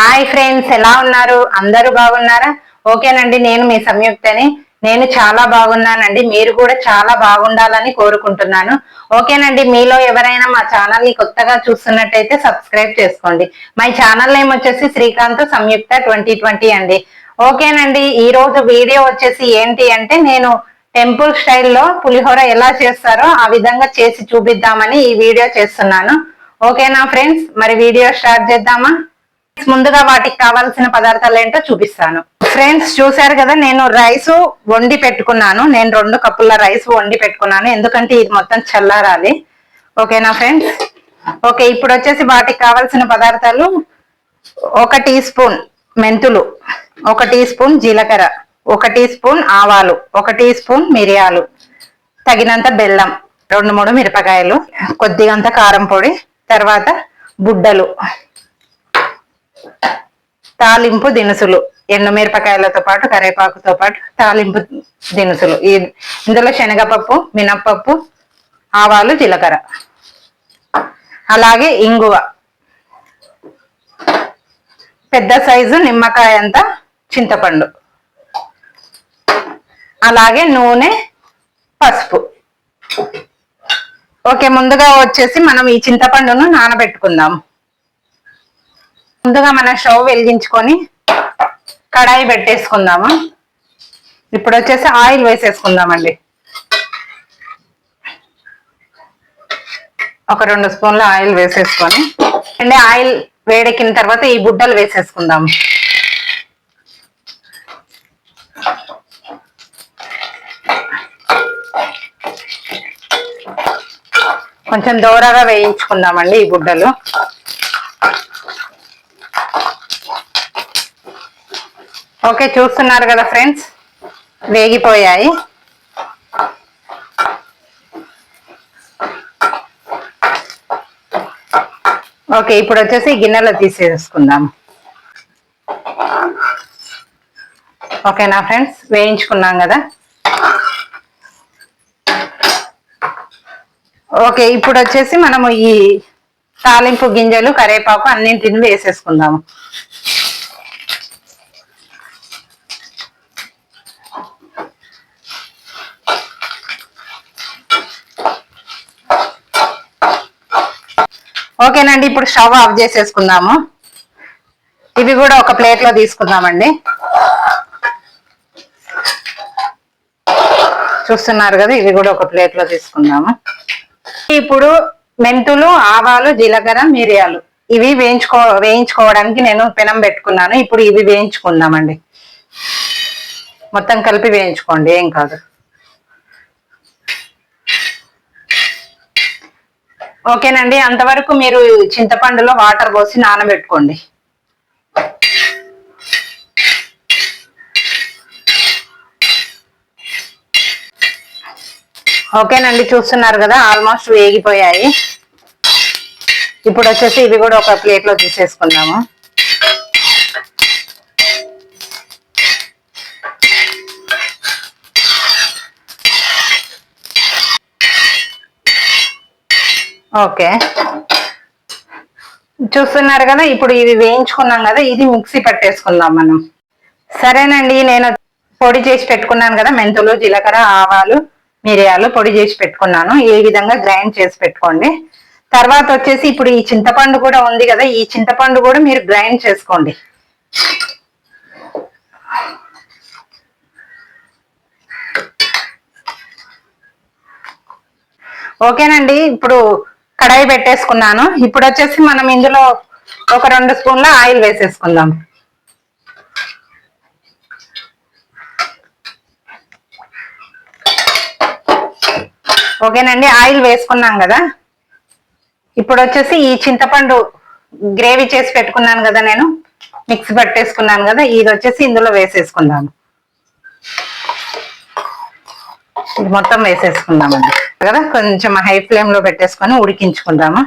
Hi friends ఎలా ఉన్నారు? అందరూ బాగున్నారా? ఓకేనండి నేను మీ సంయుక్తని. నేను చాలా బాగున్నానండి. మీరు కూడా చాలా బాగుండాలని కోరుకుంటున్నాను. ఓకేనండి మీలో ఎవరైనా మా ఛానల్ని కొత్తగా చూస్తున్నట్టయితే సబ్స్క్రైబ్ చేసుకోండి. మై ఛానల్ నేమ్ వచ్చేసి శ్రీకాంత్ సంయుక్త ట్వంటీ ట్వంటీ అండి. ఓకేనండి ఈ రోజు వీడియో వచ్చేసి ఏంటి అంటే నేను టెంపుల్ స్టైల్లో పులిహోర ఎలా చేస్తారో ఆ విధంగా చేసి చూపిద్దామని ఈ వీడియో చేస్తున్నాను. ఓకేనా ఫ్రెండ్స్ మరి వీడియో స్టార్ట్ చేద్దామా? ముందుగా వాటికి కావాల్సిన పదార్థాలు ఏంటో చూపిస్తాను. ఫ్రెండ్స్ చూశారు కదా నేను రైస్ వండి పెట్టుకున్నాను. నేను రెండు కప్పుల రైస్ వండి పెట్టుకున్నాను. ఎందుకంటే ఇది మొత్తం చల్లారాలి. ఓకేనా ఫ్రెండ్స్ ఓకే ఇప్పుడు వచ్చేసి వాటికి కావాల్సిన పదార్థాలు ఒక టీ స్పూన్ మెంతులు ఒక టీ స్పూన్ జీలకర్ర ఒక టీ స్పూన్ ఆవాలు ఒక టీ స్పూన్ మిరియాలు తగినంత బెల్లం రెండు మూడు మిరపకాయలు కొద్దిగంత కారం పొడి తర్వాత బుడ్డలు. తాలింపు దినుసులు ఎండుమిరపకాయలతో పాటు కరివేపాకుతో పాటు తాలింపు దినుసులు. ఈ ఇందులో శనగపప్పు మినప్పప్పు ఆవాలు జీలకర్ర. అలాగే ఇంగువ. పెద్ద సైజు నిమ్మకాయ అంత చింతపండు. అలాగే నూనె పసుపు. ఓకే ముందుగా వచ్చేసి మనం ఈ చింతపండును నానబెట్టుకుందాం. ముందుగా మన స్టవ్ వెలిగించుకొని కడాయి పెట్టేసుకుందాము? ఇప్పుడు వచ్చేసి ఆయిల్ వేసేసుకుందామండి. ఒక రెండు స్పూన్ల ఆయిల్ వేసేసుకొని అంటే ఆయిల్ వేడెక్కిన తర్వాత ఈ బుడ్డలు వేసేసుకుందాము కొంచెం దూరగా వేయించుకుందామండి ఈ బుడ్డలు. ఓకే చూస్తున్నారు కదా ఫ్రెండ్స్? వేగిపోయాయి. ఓకే ఇప్పుడు వచ్చేసి గిన్నెలో తీసేసుకుందాం. ఓకేనా ఫ్రెండ్స్? వేయించుకున్నాం కదా? ఓకే ఇప్పుడు వచ్చేసి మనము ఈ తాలింపు గింజలు కరేపాకు అన్నింటిని వేసేసుకుందాము. ఓకేనండి ఇప్పుడు స్టవ్ ఆఫ్ చేసేసుకుందాము. ఇవి కూడా ఒక ప్లేట్లో తీసుకుందామండి. చూస్తున్నారు కదా ఇవి కూడా ఒక ప్లేట్లో తీసుకుందాము. ఇప్పుడు మెంతులు ఆవాలు జీలకర్ర మిరియాలు. ఇవి వేయించుకో వేయించుకోవడానికి నేను పెనం పెట్టుకున్నాను. ఇప్పుడు ఇవి వేయించుకుందామండి. మొత్తం కలిపి వేయించుకోండి ఏం కాదు. ఓకేనండి అంతవరకు మీరు చింతపండులో వాటర్ పోసి నానబెట్టుకోండి. ఓకేనండి చూస్తున్నారు కదా ఆల్మోస్ట్ వేగిపోయాయి. ఇప్పుడు వచ్చేసి ఇవి కూడా ఒక ప్లేట్లో తీసేసుకుందాము. ఓకే. చూస్తున్నారు కదా ఇప్పుడు ఇది వేయించుకున్నాం కదా ఇది మిక్సీ పట్టేసుకుందాం మనం. సరేనండి నేను పొడి చేసి పెట్టుకున్నాను కదా మెంతులు జీలకర్ర ఆవాలు మిరియాలు పొడి చేసి పెట్టుకున్నాను. ఏ విధంగా గ్రైండ్ చేసి పెట్టుకోండి. తర్వాత వచ్చేసి ఇప్పుడు ఈ చింతపండు కూడా ఉంది కదా ఈ చింతపండు కూడా మీరు గ్రైండ్ చేసుకోండి. ఓకేనండి ఇప్పుడు కడాయి పెట్టేసుకున్నాను. ఇప్పుడు వచ్చేసి మనం ఇందులో ఒక రెండు స్పూన్ల ఆయిల్ వేసేసుకుందాం. ఓకేనండి ఆయిల్ వేసుకున్నాం కదా. ఇప్పుడు వచ్చేసి ఈ చింతపండు గ్రేవీ చేసి పెట్టుకున్నాను కదా నేను. మిక్స్ పట్టేసుకున్నాను కదా ఇది వచ్చేసి ఇందులో వేసేసుకుందాము. ఇది మొత్తం వేసేసుకుందామండి. కదా? కొంచెం హై ఫ్లేమ్లో పెట్టేసుకొని ఉడికించుకుందాము?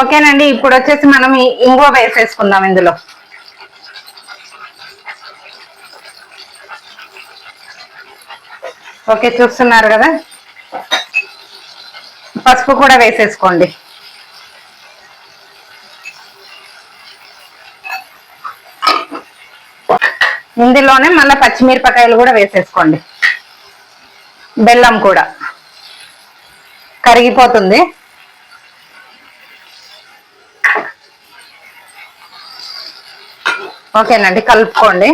ఓకేనండి ఇప్పుడు వచ్చేసి మనం ఇంగువ వేసేసుకుందాం ఇందులో. ఓకే చూస్తున్నారు కదా? పసుపు కూడా వేసేసుకోండి. ఇందులోనే మళ్ళీ పచ్చిమిరపకాయలు కూడా వేసేసుకోండి. బెల్లం కూడా. కరిగిపోతుంది. ఓకేనండి కలుపుకోండి.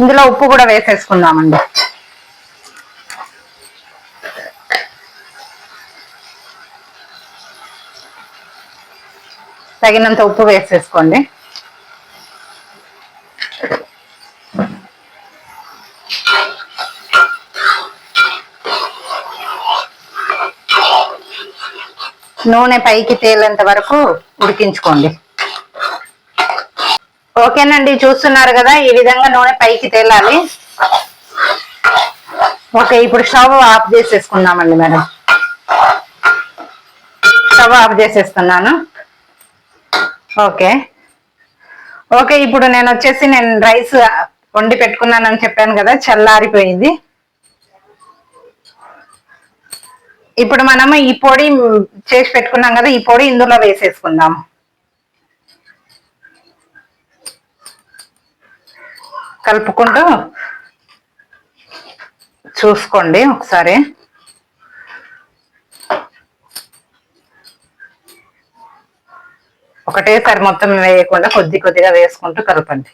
ఇందులో ఉప్పు కూడా వేసేసుకుందామండి. తగినంత ఉప్పు వేసేసుకోండి. నూనె పైకి తేలేంత వరకు ఉడికించుకోండి. ఓకేనండి చూస్తున్నారు కదా ఈ విధంగా నూనె పైకి తేలాలి. ఓకే ఇప్పుడు స్టవ్ ఆఫ్ చేసేసుకుందామండి మేడం. స్టవ్ ఆఫ్ చేసేస్తున్నాను. ఓకే. ఓకే ఇప్పుడు నేను వచ్చేసి నేను రైస్ వండి పెట్టుకున్నానని చెప్పాను కదా చల్లారిపోయింది. ఇప్పుడు మనము ఈ పొడి చేసి పెట్టుకున్నాం కదా ఈ పొడి ఇందులో వేసేసుకుందాం. కలుపుకుంటూ చూసుకోండి ఒకసారి. ఒకటేసారి మొత్తం వేయకుండా కొద్ది కొద్దిగా వేసుకుంటూ కలపండి.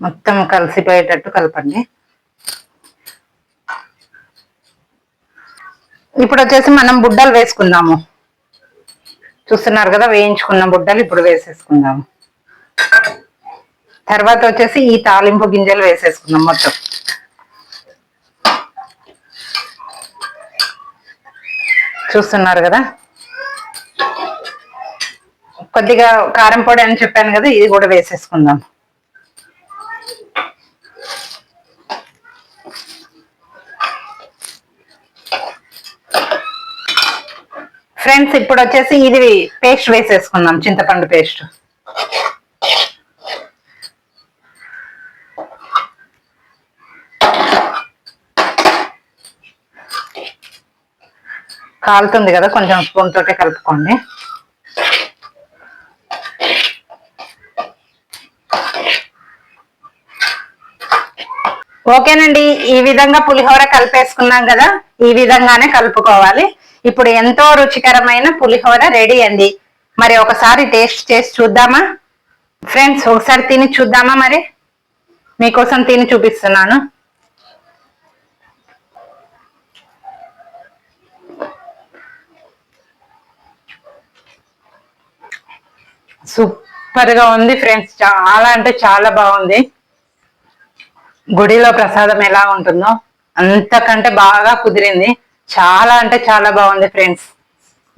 మొత్తం కలిసిపోయేటట్టు కలపండి. ఇప్పుడు వచ్చేసి మనం బుడ్డలు వేసుకుందాము. చూస్తున్నారు కదా వేయించుకున్న బుడ్డలు ఇప్పుడు వేసేసుకుందాము తర్వాత వచ్చేసి ఈ తాలింపు గింజలు వేసేసుకుందాం మొత్తం. చూస్తున్నారు కదా? కొద్దిగా కారం పొడి అని చెప్పాను కదా ఇది కూడా వేసేసుకుందాం. ఫ్రెండ్స్ ఇప్పుడు వచ్చేసి ఇది పేస్ట్ వేసేసుకుందాం చింతపండు పేస్ట్. కాలుతుంది కదా కొంచెం స్పూన్ తోటే కలుపుకోండి. ఓకేనండి ఈ విధంగా పులిహోర కలిపేసుకున్నాం కదా ఈ విధంగానే కలుపుకోవాలి. ఇప్పుడు ఎంతో రుచికరమైన పులిహోర రెడీ అండి. మరి ఒకసారి టేస్ట్ చేసి చూద్దామా? ఫ్రెండ్స్ ఒకసారి తిని చూద్దామా మరి? మీకోసం తిని చూపిస్తున్నాను. సూపర్గా ఉంది ఫ్రెండ్స్. చాలా అంటే చాలా బాగుంది. గుడిలో ప్రసాదం ఎలా ఉంటుందో అంతకంటే బాగా కుదిరింది. చాలా అంటే చాలా బాగుంది ఫ్రెండ్స్.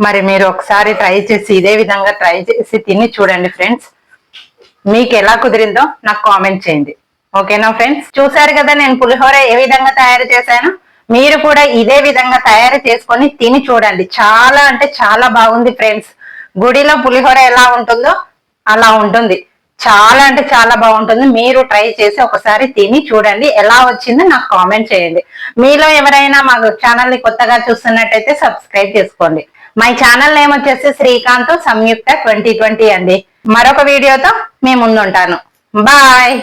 మరి మీరు ఒకసారి ట్రై చేసి ఇదే విధంగా ట్రై చేసి తిని చూడండి ఫ్రెండ్స్. మీకు ఎలా కుదిరిందో నాకు కామెంట్ చేయండి. ఓకేనా ఫ్రెండ్స్? చూసారు కదా నేను పులిహోర ఏ విధంగా తయారు చేశాను? మీరు కూడా ఇదే విధంగా తయారు చేసుకొని తిని చూడండి. చాలా అంటే చాలా బాగుంది ఫ్రెండ్స్. గుడిలో పులిహోర ఎలా ఉంటుందో అలా ఉంటుంది. చాలా అంటే చాలా బాగుంటుంది. మీరు ట్రై చేసి ఒకసారి తిని చూడండి. ఎలా వచ్చిందో నాకు కామెంట్ చేయండి. మీలో ఎవరైనా మా ఛానల్ని కొత్తగా చూస్తున్నట్టయితే సబ్స్క్రైబ్ చేసుకోండి. మై ఛానల్ నేమ్ వచ్చేసి శ్రీకాంత్ సంయుక్త ట్వంటీ ట్వంటీ అండి. మరొక వీడియోతో మీ ముందుంటాను. బాయ్!